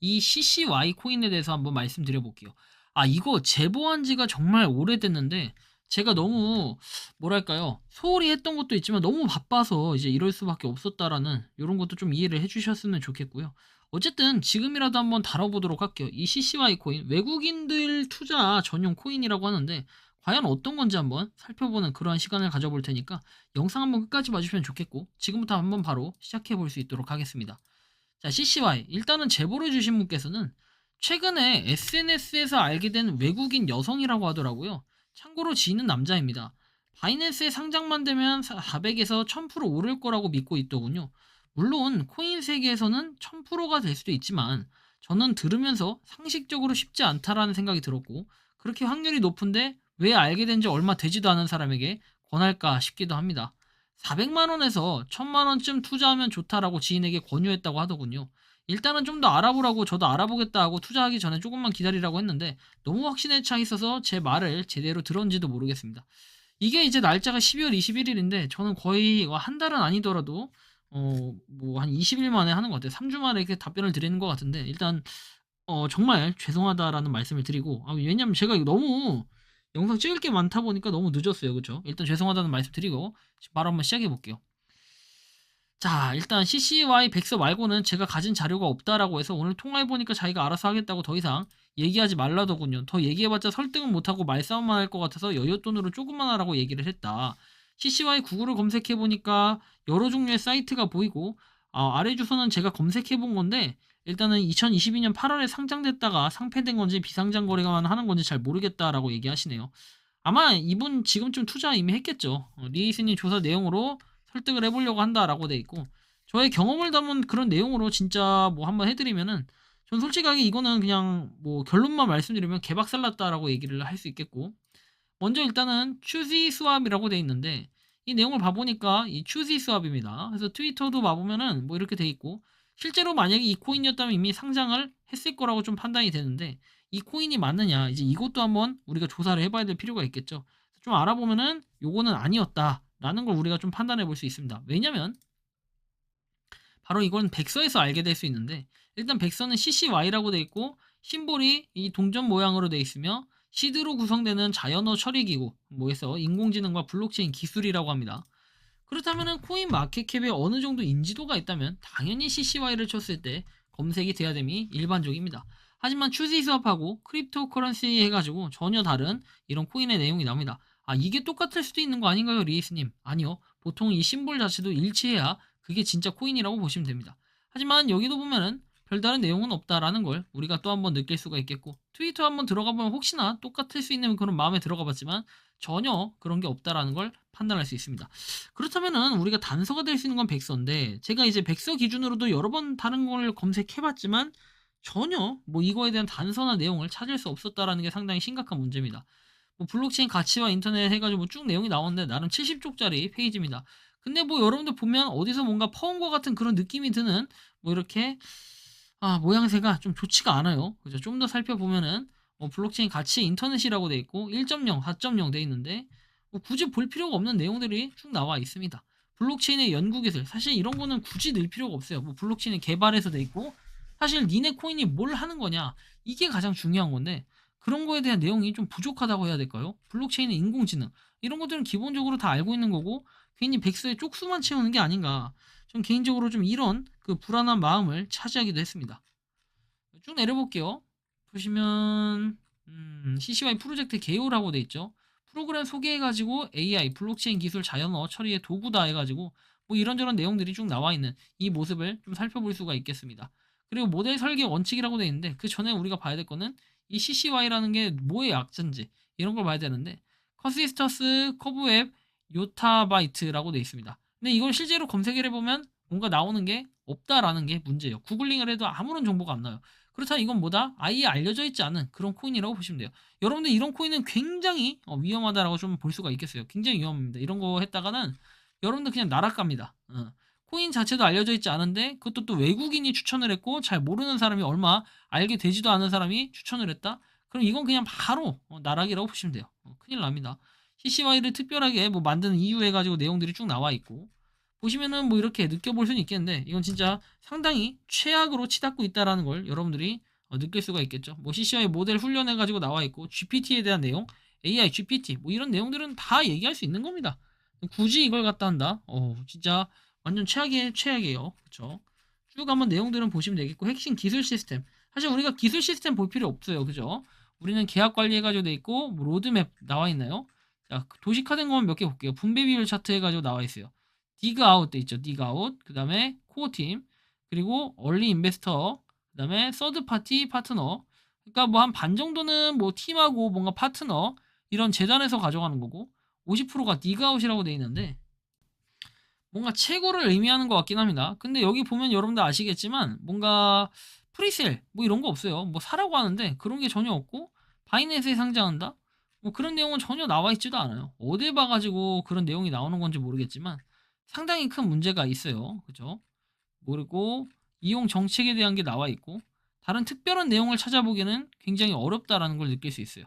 이 CCY 코인에 대해서 한번 말씀드려 볼게요. 아, 이거 제보한 지가 정말 오래됐는데 제가 너무 뭐랄까요? 소홀히 했던 것도 있지만 너무 바빠서 이제 이럴 수밖에 없었다라는 이런 것도 좀 이해를 해 주셨으면 좋겠고요. 어쨌든 지금이라도 한번 다뤄보도록 할게요. 이 CCY 코인 외국인들 투자 전용 코인이라고 하는데 과연 어떤 건지 한번 살펴보는 그러한 시간을 가져볼 테니까 영상 한번 끝까지 봐주시면 좋겠고 지금부터 한번 바로 시작해 볼 수 있도록 하겠습니다. 자, CCY 일단은 제보를 주신 분께서는 최근에 SNS에서 알게 된 외국인 여성이라고 하더라고요. 참고로 지인은 남자입니다. 바이낸스에 상장만 되면 400에서 1000% 오를 거라고 믿고 있더군요. 물론 코인 세계에서는 1000%가 될 수도 있지만 저는 들으면서 상식적으로 쉽지 않다라는 생각이 들었고 그렇게 확률이 높은데 왜 알게 된 지 얼마 되지도 않은 사람에게 권할까 싶기도 합니다. 400만 원에서 1000만 원쯤 투자하면 좋다라고 지인에게 권유했다고 하더군요. 일단은 좀 더 알아보라고 저도 알아보겠다 하고 투자하기 전에 조금만 기다리라고 했는데 너무 확신에 차 있어서 제 말을 제대로 들었는지도 모르겠습니다. 이게 이제 날짜가 12월 21일인데 저는 거의 한 달은 아니더라도 어 뭐 한 20일 만에 하는 것 같아요. 3주 만에 이렇게 답변을 드리는 것 같은데 일단 어 정말 죄송하다라는 말씀을 드리고 아 왜냐면 제가 너무 영상 찍을 게 많다 보니까 너무 늦었어요. 그쵸? 일단 죄송하다는 말씀 드리고 바로 한번 시작해 볼게요. 자, 일단 CCY 백서 말고는 제가 가진 자료가 없다라고 해서 오늘 통화해 보니까 자기가 알아서 하겠다고 더 이상 얘기하지 말라더군요. 더 얘기해봤자 설득은 못하고 말싸움만 할 것 같아서 여윳돈으로 조금만 하라고 얘기를 했다. CCY 구글을 검색해 보니까 여러 종류의 사이트가 보이고 아, 아래 주소는 제가 검색해 본 건데 일단은 2022년 8월에 상장됐다가 상폐된 건지 비상장 거래만 하는 건지 잘 모르겠다라고 얘기하시네요. 아마 이분 지금쯤 투자 이미 했겠죠. 어, 리이스님 조사 내용으로 설득을 해보려고 한다라고 돼 있고 저의 경험을 담은 그런 내용으로 진짜 뭐 한번 해드리면은 전 솔직하게 이거는 그냥 뭐 결론만 말씀드리면 개박살났다라고 얘기를 할 수 있겠고 먼저 일단은 추지 수압이라고 돼 있는데 이 내용을 봐보니까 이 추지 수압입니다. 그래서 트위터도 봐보면은 뭐 이렇게 돼 있고 실제로 만약에 이 코인이었다면 이미 상장을 했을 거라고 좀 판단이 되는데 이 코인이 맞느냐 이제 이것도 한번 우리가 조사를 해봐야 될 필요가 있겠죠. 좀 알아보면은 요거는 아니었다라는 걸 우리가 좀 판단해 볼 수 있습니다. 왜냐면 바로 이건 백서에서 알게 될 수 있는데 일단 백서는 CCY라고 돼 있고 심볼이 이 동전 모양으로 돼 있으며 시드로 구성되는 자연어 처리 기구 뭐해서 인공지능과 블록체인 기술이라고 합니다. 그렇다면 코인 마켓캡에 어느 정도 인지도가 있다면 당연히 CCY를 쳤을 때 검색이 돼야 됨이 일반적입니다. 하지만 수합하고 크립토 커런시 해가지고 전혀 다른 이런 코인의 내용이 나옵니다. 아 이게 똑같을 수도 있는 거 아닌가요 리이스님? 아니요. 보통 이 심볼 자체도 일치해야 그게 진짜 코인이라고 보시면 됩니다. 하지만 여기도 보면은 별다른 내용은 없다라는 걸 우리가 또 한번 느낄 수가 있겠고 트위터 한번 들어가 보면 혹시나 똑같을 수 있는 그런 마음에 들어가 봤지만 전혀 그런 게 없다라는 걸 판단할 수 있습니다. 그렇다면은 우리가 단서가 될 수 있는 건 백서인데 제가 이제 백서 기준으로도 여러 번 다른 걸 검색해 봤지만 전혀 뭐 이거에 대한 단서나 내용을 찾을 수 없었다라는 게 상당히 심각한 문제입니다. 뭐 블록체인 가치와 인터넷 해가지고 뭐 쭉 내용이 나오는데 나름 70쪽짜리 페이지입니다. 근데 뭐 여러분들 보면 어디서 뭔가 퍼온 것 같은 그런 느낌이 드는 뭐 이렇게 아 모양새가 좀 좋지가 않아요. 그죠? 좀 더 살펴보면은 뭐 블록체인 가치 인터넷이라고 돼 있고 1.0, 4.0 돼 있는데 뭐 굳이 볼 필요가 없는 내용들이 쭉 나와 있습니다. 블록체인의 연구 기술 사실 이런 거는 굳이 넣을 필요가 없어요. 뭐 블록체인 개발해서 돼 있고 사실 니네 코인이 뭘 하는 거냐 이게 가장 중요한 건데 그런 거에 대한 내용이 좀 부족하다고 해야 될까요? 블록체인은 인공지능 이런 것들은 기본적으로 다 알고 있는 거고 괜히 백서에 쪽수만 채우는 게 아닌가 좀 개인적으로 좀 이런 그 불안한 마음을 차지하기도 했습니다. 쭉 내려볼게요. 보시면 음, CCY 프로젝트 개요라고 돼 있죠. 프로그램 소개해가지고 AI 블록체인 기술 자연어 처리의 도구다 해가지고 뭐 이런저런 내용들이 쭉 나와 있는 이 모습을 좀 살펴볼 수가 있겠습니다. 그리고 모델 설계 원칙이라고 돼 있는데 그 전에 우리가 봐야 될 거는 이 CCY라는 게 뭐의 약자인지 이런 걸 봐야 되는데 커시스터스 커브웹 요타바이트라고 돼 있습니다. 근데 이걸 실제로 검색을 해보면 뭔가 나오는 게 없다라는 게 문제예요. 구글링을 해도 아무런 정보가 안 나와요. 그렇다면 이건 뭐다? 아예 알려져 있지 않은 그런 코인이라고 보시면 돼요. 여러분들 이런 코인은 굉장히 어, 위험하다라고 좀 볼 수가 있겠어요. 굉장히 위험합니다. 이런 거 했다가는 여러분들 그냥 나락갑니다. 어. 코인 자체도 알려져 있지 않은데 그것도 또 외국인이 추천을 했고 잘 모르는 사람이 얼마 알게 되지도 않은 사람이 추천을 했다. 그럼 이건 그냥 바로 어, 나락이라고 보시면 돼요. 어, 큰일 납니다. CCY를 특별하게 뭐 만드는 이유 해가지고 내용들이 쭉 나와 있고 보시면은 뭐 이렇게 느껴볼 수는 있겠는데 이건 진짜 상당히 최악으로 치닫고 있다라는 걸 여러분들이 어, 느낄 수가 있겠죠. 뭐 CCY 모델 훈련해 가지고 나와 있고 GPT에 대한 내용, AI, GPT 뭐 이런 내용들은 다 얘기할 수 있는 겁니다. 굳이 이걸 갖다 한다? 어 진짜 완전 최악의 최악이에요. 그쵸? 쭉 한번 내용들은 보시면 되겠고 핵심 기술 시스템 사실 우리가 기술 시스템 볼 필요 없어요. 그죠? 우리는 계약 관리해 가지고 돼 있고 뭐 로드맵 나와 있나요? 자 도식화된 것만 몇 개 볼게요. 분배 비율 차트 해 가지고 나와 있어요. 디그 아웃 돼 있죠. 디그 아웃. 그 다음에 코어 팀. 그리고 얼리 인베스터. 그 다음에 서드 파티 파트너. 그러니까 뭐 한 반 정도는 뭐 팀하고 뭔가 파트너 이런 재단에서 가져가는 거고 50%가 디그 아웃이라고 돼 있는데 뭔가 최고를 의미하는 것 같긴 합니다. 근데 여기 보면 여러분들 아시겠지만 뭔가 프리셀 뭐 이런 거 없어요. 뭐 사라고 하는데 그런 게 전혀 없고 바이낸스에 상장한다? 뭐 그런 내용은 전혀 나와 있지도 않아요. 어딜 봐가지고 그런 내용이 나오는 건지 모르겠지만 상당히 큰 문제가 있어요. 그죠? 그리고 이용 정책에 대한 게 나와 있고 다른 특별한 내용을 찾아보기는 굉장히 어렵다라는 걸 느낄 수 있어요.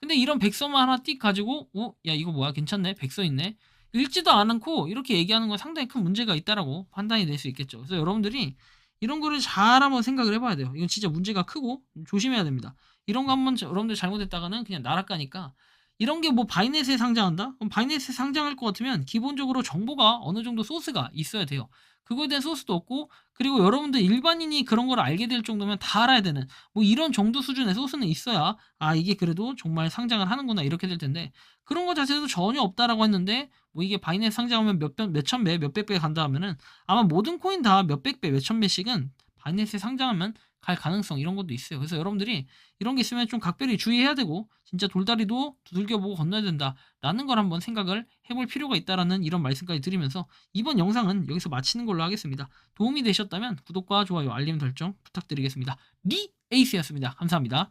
근데 이런 백서만 하나 띡 가지고 어? 야 이거 뭐야 괜찮네 백서 있네 읽지도 않고 이렇게 얘기하는 건 상당히 큰 문제가 있다라고 판단이 될 수 있겠죠. 그래서 여러분들이 이런 거를 잘 한번 생각을 해봐야 돼요. 이건 진짜 문제가 크고 조심해야 됩니다. 이런 거 한번 자- 여러분들 잘못했다가는 그냥 나락가니까 이런 게 뭐 바이낸스에 상장한다? 그럼 바이낸스에 상장할 것 같으면 기본적으로 정보가 어느 정도 소스가 있어야 돼요. 그거에 대한 소스도 없고 그리고 여러분들 일반인이 그런 걸 알게 될 정도면 다 알아야 되는 뭐 이런 정도 수준의 소스는 있어야 아 이게 그래도 정말 상장을 하는구나 이렇게 될 텐데 그런 거 자체도 전혀 없다라고 했는데 뭐 이게 바이낸스 상장하면 몇백 몇천 배 몇백 배 간다 하면은 아마 모든 코인 다 몇백 배 몇천 배씩은 바이낸스에 상장하면 갈 가능성 이런 것도 있어요. 그래서 여러분들이 이런 게 있으면 좀 각별히 주의해야 되고 진짜 돌다리도 두들겨보고 건너야 된다라는 걸 한번 생각을 해볼 필요가 있다라는 이런 말씀까지 드리면서 이번 영상은 여기서 마치는 걸로 하겠습니다. 도움이 되셨다면 구독과 좋아요, 알림 설정 부탁드리겠습니다. 리 에이스였습니다. 감사합니다.